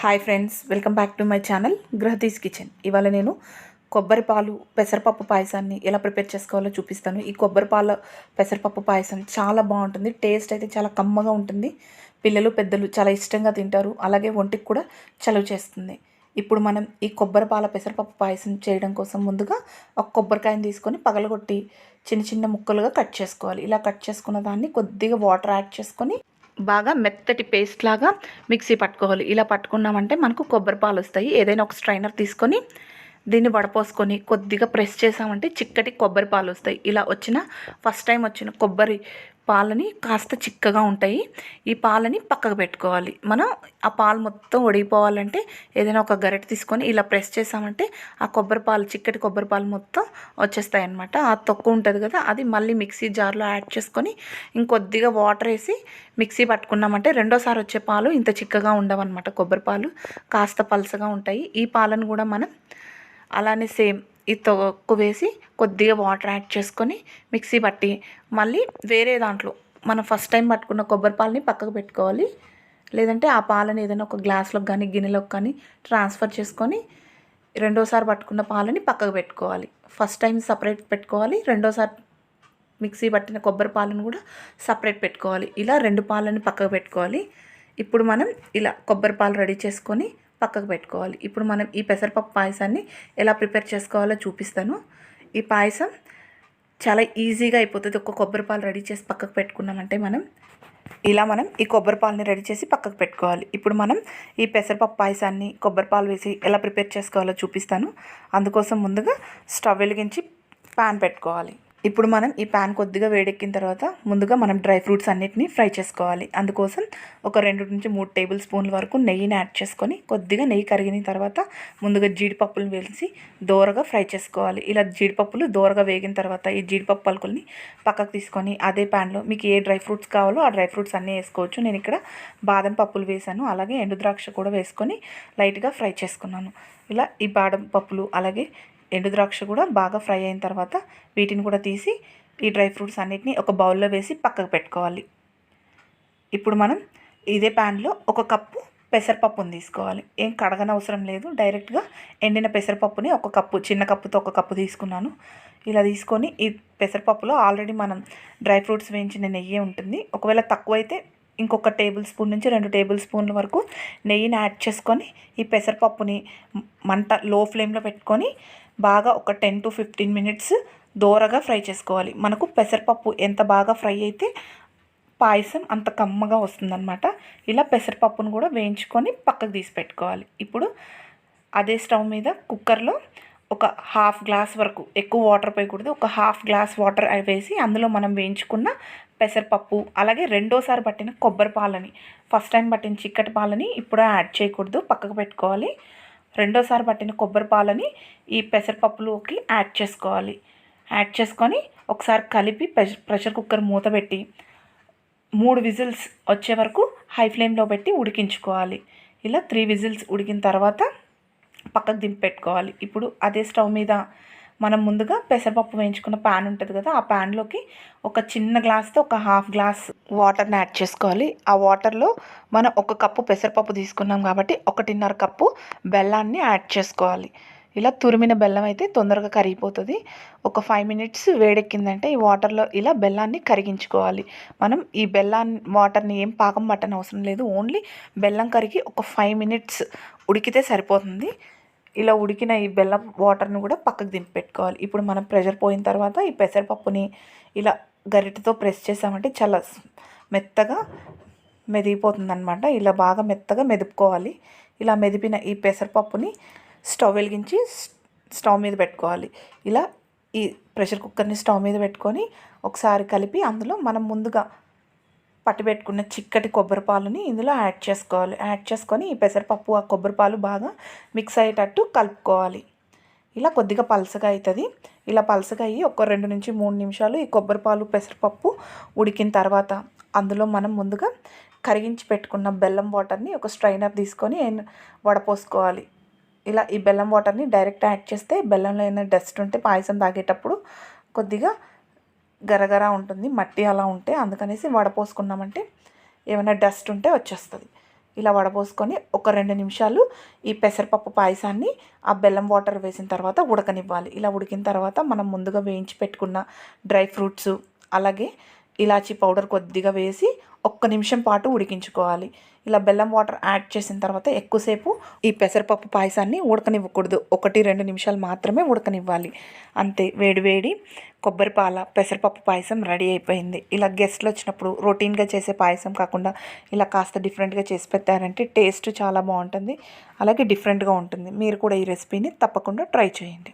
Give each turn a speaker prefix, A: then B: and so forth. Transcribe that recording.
A: Hi friends welcome back to my channel గృహతీస్ kitchen ఇవాళ నేను కొబ్బరి పాలు పెసరపప్పు పాయసాన్ని ఎలా ప్రిపేర్ చేసుకోవాలో చూపిస్తాను. ఈ కొబ్బరి పాల పెసరపప్పు పాయసం చాలా బాగుంటుంది. టేస్ట్ అయితే చాలా కమ్మగా ఉంటుంది. పిల్లలు పెద్దలు చాలా ఇష్టంగా తింటారు. అలాగే ఒంటికి కూడా చలువ చేస్తుంది. ఇప్పుడు మనం ఈ కొబ్బరి పాల పెసరపప్పు పాయసం చేయడం కోసం ముందుగా ఒక కొబ్బరికాయని తీసుకొని పగలగొట్టి చిన్న చిన్న ముక్కలుగా కట్ చేసుకోవాలి. ఇలా కట్ చేసుకున్న దాన్ని కొద్దిగా వాటర్ యాడ్ చేసుకొని బాగా మెత్తటి పేస్ట్ లాగా మిక్సీ పట్టుకోవాలి. ఇలా పట్టుకున్నామంటే మనకు కొబ్బరి పాలు వస్తాయి. ఏదైనా ఒక స్ట్రైనర్ తీసుకొని దీన్ని వడపోసుకొని కొద్దిగా ప్రెస్ చేసామంటే చిక్కటి కొబ్బరి పాలు వస్తాయి. ఇలా వచ్చిన ఫస్ట్ టైం వచ్చిన కొబ్బరి పాలని కాస్త చిక్కగా ఉంటాయి. ఈ పాలని పక్కకు పెట్టుకోవాలి. మనం ఆ పాలు మొత్తం ఒడిగిపోవాలంటే ఏదైనా ఒక గరిటె తీసుకొని ఇలా ప్రెస్ చేసామంటే ఆ కొబ్బరి పాలు చిక్కటి కొబ్బరి పాలు మొత్తం వచ్చేస్తాయి అనమాట ఆ తొక్కు ఉంటుంది కదా అది మళ్ళీ మిక్సీ జార్లో యాడ్ చేసుకొని ఇంకొద్దిగా వాటర్ వేసి మిక్సీ పట్టుకున్నామంటే రెండోసారి వచ్చే పాలు ఇంత చిక్కగా ఉండవన్నమాట. కొబ్బరి పాలు కాస్త పలసగా ఉంటాయి. ఈ పాలను కూడా మనం అలానే సేమ్ ఈ తొక్కు వేసి కొద్దిగా వాటర్ యాడ్ చేసుకొని మిక్సీ పట్టి మళ్ళీ వేరే దాంట్లో మనం ఫస్ట్ టైం పట్టుకున్న కొబ్బరి పాలని పక్కకు పెట్టుకోవాలి. లేదంటే ఆ పాలని ఏదైనా ఒక గ్లాస్లోకి కానీ గిన్నెలోకి కానీ ట్రాన్స్ఫర్ చేసుకొని రెండోసారి పట్టుకున్న పాలని పక్కకు పెట్టుకోవాలి. ఫస్ట్ టైం సపరేట్ పెట్టుకోవాలి. రెండోసారి మిక్సీ పట్టిన కొబ్బరి పాలను కూడా సపరేట్ పెట్టుకోవాలి. ఇలా రెండు పాలని పక్కకు పెట్టుకోవాలి. ఇప్పుడు మనం ఇలా కొబ్బరి పాలు రెడీ చేసుకొని పక్కకు పెట్టుకోవాలి. ఇప్పుడు మనం ఈ పెసరపప్పు పాయసాన్ని ఎలా ప్రిపేర్ చేసుకోవాలో చూపిస్తాను. ఈ పాయసం చాలా ఈజీగా అయిపోతుంది. ఒక కొబ్బరి పాలు రెడీ చేసి పక్కకు పెట్టుకున్నామంటే మనం ఇలా మనం ఈ కొబ్బరి పాలని రెడీ చేసి పక్కకు పెట్టుకోవాలి. ఇప్పుడు మనం ఈ పెసరపప్పు పాయసాన్ని కొబ్బరి పాలు వేసి ఎలా ప్రిపేర్ చేసుకోవాలో చూపిస్తాను. అందుకోసం ముందుగా స్టవ్ వెలిగించి పాన్ పెట్టుకోవాలి. ఇప్పుడు మనం ఈ పాన్ కొద్దిగా వేడెక్కిన తర్వాత ముందుగా మనం డ్రై ఫ్రూట్స్ అన్నిటిని ఫ్రై చేసుకోవాలి. అందుకోసం ఒక రెండు నుంచి మూడు టేబుల్ స్పూన్ల వరకు నెయ్యిని యాడ్ చేసుకొని కొద్దిగా నెయ్యి కరిగిన తర్వాత ముందుగా జీడిపప్పులు వేసి దోరగా ఫ్రై చేసుకోవాలి. ఇలా జీడిపప్పులు దోరగా వేగిన తర్వాత ఈ జీడిపప్పు పలుకుల్ని పక్కకు తీసుకొని అదే ప్యాన్లో మీకు ఏ డ్రై ఫ్రూట్స్ కావాలో ఆ డ్రై ఫ్రూట్స్ అన్నీ వేసుకోవచ్చు. నేను ఇక్కడ బాదం పప్పులు వేసాను. అలాగే ఎండు ద్రాక్ష కూడా వేసుకొని లైట్గా ఫ్రై చేసుకున్నాను. ఇలా ఈ బాదం పప్పులు అలాగే ఎండు ద్రాక్ష కూడా బాగా ఫ్రై అయిన తర్వాత వీటిని కూడా తీసి ఈ డ్రై ఫ్రూట్స్ అన్నిటిని ఒక బౌల్లో వేసి పక్కకు పెట్టుకోవాలి. ఇప్పుడు మనం ఇదే ప్యాన్లో ఒక కప్పు పెసరపప్పుని తీసుకోవాలి. ఏం కడగనవసరం లేదు. డైరెక్ట్గా ఎండిన పెసరపప్పుని ఒక కప్పు చిన్న కప్పుతో ఒక కప్పు తీసుకున్నాను. ఇలా తీసుకొని ఈ పెసరపప్పులో ఆల్రెడీ మనం డ్రై ఫ్రూట్స్ వేయించిన నెయ్యి ఉంటుంది. ఒకవేళ తక్కువైతే ఇంకొక టేబుల్ స్పూన్ నుంచి రెండు టేబుల్ స్పూన్ల వరకు నెయ్యిని యాడ్ చేసుకొని ఈ పెసరపప్పుని మంట లో ఫ్లేమ్లో పెట్టుకొని బాగా ఒక టెన్ టు ఫిఫ్టీన్ మినిట్స్ దోరగా ఫ్రై చేసుకోవాలి. మనకు పెసరపప్పు ఎంత బాగా ఫ్రై అయితే పాయసం అంత కమ్మగా వస్తుందన్నమాట. ఇలా పెసరపప్పును కూడా వేయించుకొని పక్కకు తీసి పెట్టుకోవాలి. ఇప్పుడు అదే స్టవ్ మీద కుక్కర్లో ఒక హాఫ్ గ్లాస్ వరకు ఎక్కువ వాటర్ పోయకూడదు. ఒక హాఫ్ గ్లాస్ వాటర్ వేసి అందులో మనం వేయించుకున్న పెసరపప్పు అలాగే రెండోసారి పట్టిన కొబ్బరి పాలని. ఫస్ట్ టైం పట్టిన చిక్కటి పాలని ఇప్పుడు యాడ్ చేయకూడదు పక్కకు పెట్టుకోవాలి. రెండోసారి పట్టిన కొబ్బరి పాలని ఈ పెసరపప్పులోకి యాడ్ చేసుకోవాలి. యాడ్ చేసుకొని ఒకసారి కలిపి ప్రెషర్ కుక్కర్ మూత పెట్టి మూడు విజిల్స్ వచ్చే వరకు హై ఫ్లేమ్లో పెట్టి ఉడికించుకోవాలి. ఇలా త్రీ విజిల్స్ ఉడికిన తర్వాత పక్కకు దింపి పెట్టుకోవాలి. ఇప్పుడు అదే స్టవ్ మీద మనం ముందుగా పెసరపప్పు వేయించుకున్న ప్యాన్ ఉంటుంది కదా ఆ ప్యాన్లోకి ఒక చిన్న గ్లాస్తో ఒక హాఫ్ గ్లాస్ వాటర్ని యాడ్ చేసుకోవాలి. ఆ వాటర్లో మనం ఒక కప్పు పెసరపప్పు తీసుకున్నాం కాబట్టి ఒకటిన్నర కప్పు బెల్లాన్ని యాడ్ చేసుకోవాలి. ఇలా తురిమిన బెల్లం అయితే తొందరగా కరిగిపోతుంది. ఒక ఫైవ్ మినిట్స్ వేడెక్కిందంటే ఈ వాటర్లో ఇలా బెల్లాన్ని కరిగించుకోవాలి. మనం ఈ బెల్లాన్ని వాటర్ని ఏం పాకం పట్టని అవసరం లేదు. ఓన్లీ బెల్లం కరిగి ఒక ఫైవ్ మినిట్స్ ఉడికితే సరిపోతుంది. ఇలా ఉడికిన ఈ బెల్లం వాటర్ని కూడా పక్కకు దింపి పెట్టుకోవాలి. ఇప్పుడు మనం ప్రెషర్ పోయిన తర్వాత ఈ పెసరపప్పుని ఇలా గరిటతో ప్రెస్ చేసామంటే చాలా మెత్తగా మెదిగిపోతుంది అనమాట ఇలా బాగా మెత్తగా మెదుపుకోవాలి. ఇలా మెదిపిన ఈ పెసరపప్పుని స్టవ్ వెలిగించి స్టవ్ మీద పెట్టుకోవాలి. ఇలా ఈ ప్రెషర్ కుక్కర్ని స్టవ్ మీద పెట్టుకొని ఒకసారి కలిపి అందులో మనం ముందుగా పట్టి పెట్టుకున్న చిక్కటి కొబ్బరిపాలని ఇందులో యాడ్ చేసుకోవాలి. యాడ్ చేసుకొని ఈ పెసరపప్పు ఆ కొబ్బరి పాలు బాగా మిక్స్ అయ్యేటట్టు కలుపుకోవాలి. ఇలా కొద్దిగా పలసగా అవుతుంది ఇలా పలసగా అయ్యి ఒక రెండు నుంచి మూడు నిమిషాలు ఈ కొబ్బరి పాలు పెసరపప్పు ఉడికిన తర్వాత అందులో మనం ముందుగా కరిగించి పెట్టుకున్న బెల్లం వాటర్ని ఒక స్ట్రైనర్ తీసుకొని వడపోసుకోవాలి. ఇలా ఈ బెల్లం వాటర్ని డైరెక్ట్ యాడ్ చేస్తే బెల్లంలో ఏమైనా డస్ట్ ఉంటే పాయసం తాగేటప్పుడు కొద్దిగా గరగర ఉంటుంది మట్టి అలా ఉంటే అందుకనేసి వడపోసుకున్నామంటే ఏమైనా డస్ట్ ఉంటే వచ్చేస్తుంది. ఇలా వడపోసుకొని ఒక రెండు నిమిషాలు ఈ పెసరపప్పు పాయసాన్ని ఆ బెల్లం వాటర్ వేసిన తర్వాత ఉడకనివ్వాలి. ఇలా ఉడికిన తర్వాత మనం ముందుగా వేయించి పెట్టుకున్న డ్రై ఫ్రూట్స్ అలాగే ఇలాచీ పౌడర్ కొద్దిగా వేసి ఒక్క నిమిషం పాటు ఉడికించుకోవాలి. ఇలా బెల్లం వాటర్ యాడ్ చేసిన తర్వాత ఎక్కువసేపు ఈ పెసరపప్పు పాయసాన్ని ఉడకనివ్వకూడదు. ఒకటి రెండు నిమిషాలు మాత్రమే ఉడకనివ్వాలి. అంతే వేడివేడి కొబ్బరి పాల పెసరపప్పు పాయసం రెడీ అయిపోయింది. ఇలా గెస్ట్లు వచ్చినప్పుడు రొటీన్గా చేసే పాయసం కాకుండా ఇలా కాస్త డిఫరెంట్గా చేసి పెట్టారంటే టేస్ట్ చాలా బాగుంటుంది. అలాగే డిఫరెంట్గా ఉంటుంది. మీరు కూడా ఈ రెసిపీని తప్పకుండా ట్రై చేయండి.